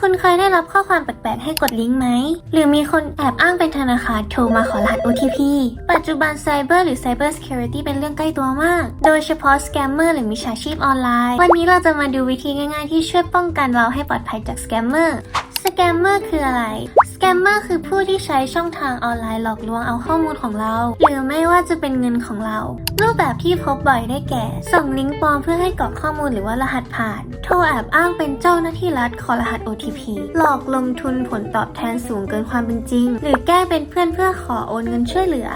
คุณเคยได้รับข้อความแปลกๆให้กดลิงก์ไหม หรือมีคนแอบอ้างเป็นธนาคารโทรมาขอรหัส OTP ปัจจุบันไซเบอร์หรือ Cyber Security เป็นเรื่องใกล้ตัวมาก โดยเฉพาะสแกมเมอร์หรือมิจฉาชีพออนไลน์ วันนี้เราจะมาดูวิธีง่ายๆที่ช่วยป้องกันเราให้ปลอดภัยจากสแกมเมอร์สแกมเมอร์คืออะไร สแกมเมอร์คือผู้ที่ใช้ช่องทางออนไลน์หลอกลวงเอาข้อมูลของเรา หรือไม่ว่าจะเป็นเงินของเรา รูปแบบที่พบบ่อยได้แก่ ส่งลิงก์ปลอมเพื่อให้กรอกข้อมูลหรือว่ารหัสผ่านโทรแอบอ้างเป็นเจ้าหน้าที่รัฐขอรหัส OTP หลอกลงทุนผลตอบแทนสูงเกินความเป็นจริง หรือแก้เป็นเพื่อนเพื่อขอโอนเงินช่วยเหลือ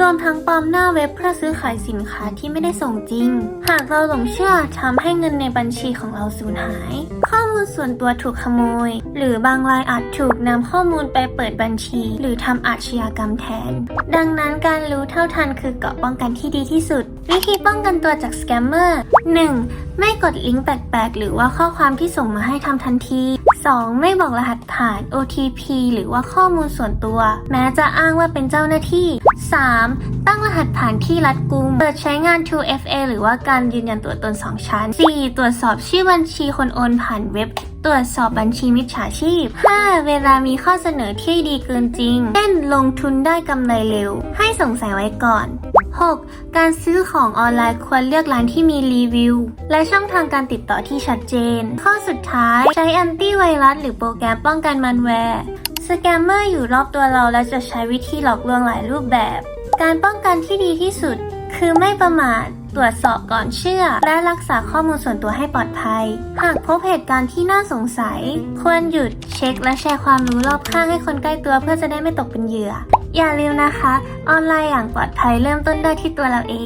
รวมทั้งปลอมหน้าเว็บเพื่อซื้อขายสินค้าที่ไม่ได้ส่งจริง หากเราหลงเชื่อทำให้เงินในบัญชีของเราสูญหาย ข้อมูลส่วนตัวถูกขโมย หรือบางรายอาจถูกนำข้อมูลไปเปิดบัญชี หรือทำอาชญากรรมแทน ดังนั้นการรู้เท่าทันคือเกราะป้องกันที่ดีที่สุด วิธีป้องกันตัวจากสแกมเมอร์ 1. ไม่กดลิงก์แปลกๆ หรือว่าข้อความที่ส่งมาให้ทำทันที 2. ไม่บอกรหัสผ่าน OTP หรือว่าข้อมูลส่วนตัว แม้จะอ้างว่าเป็นเจ้าหน้าที่ 3. ตั้งรหัสผ่านที่รัดกุม เปิดใช้งาน 2FA หรือว่าการยืนยันตัวตน 2 ชั้น 4. ตรวจสอบชื่อบัญชีคนโอนผ่านเว็บ ตรวจสอบบัญชีมิจฉาชีพ 5. เวลามีข้อเสนอที่ดีเกินจริง เช่นลงทุนได้กำไรเร็ว ให้สงสัยไว้ก่อน 6. การซื้อของออนไลน์ควรเลือกร้านที่มีรีวิว และช่องทางการติดต่อที่ชัดเจน ข้อสุดท้าย ใช้แอนตี้ไวรัสหรือโปรแกรมป้องกันมันแวร์ สแกมเมอร์อยู่รอบตัวเราและจะใช้วิธีหลอกลวงหลายรูปแบบ การป้องกันที่ดีที่สุด คือไม่ประมาทตรวจสอบก่อนเชื่อ และรักษาข้อมูลส่วนตัวให้ปลอดภัย หากพบเหตุการณ์ที่น่าสงสัย ควรหยุดเช็คและแชร์ความรู้รอบข้างให้คนใกล้ตัวเพื่อจะได้ไม่ตกเป็นเหยื่อ อย่าลืมนะคะ ออนไลน์อย่างปลอดภัยเริ่มต้นได้ที่ตัวเราเอง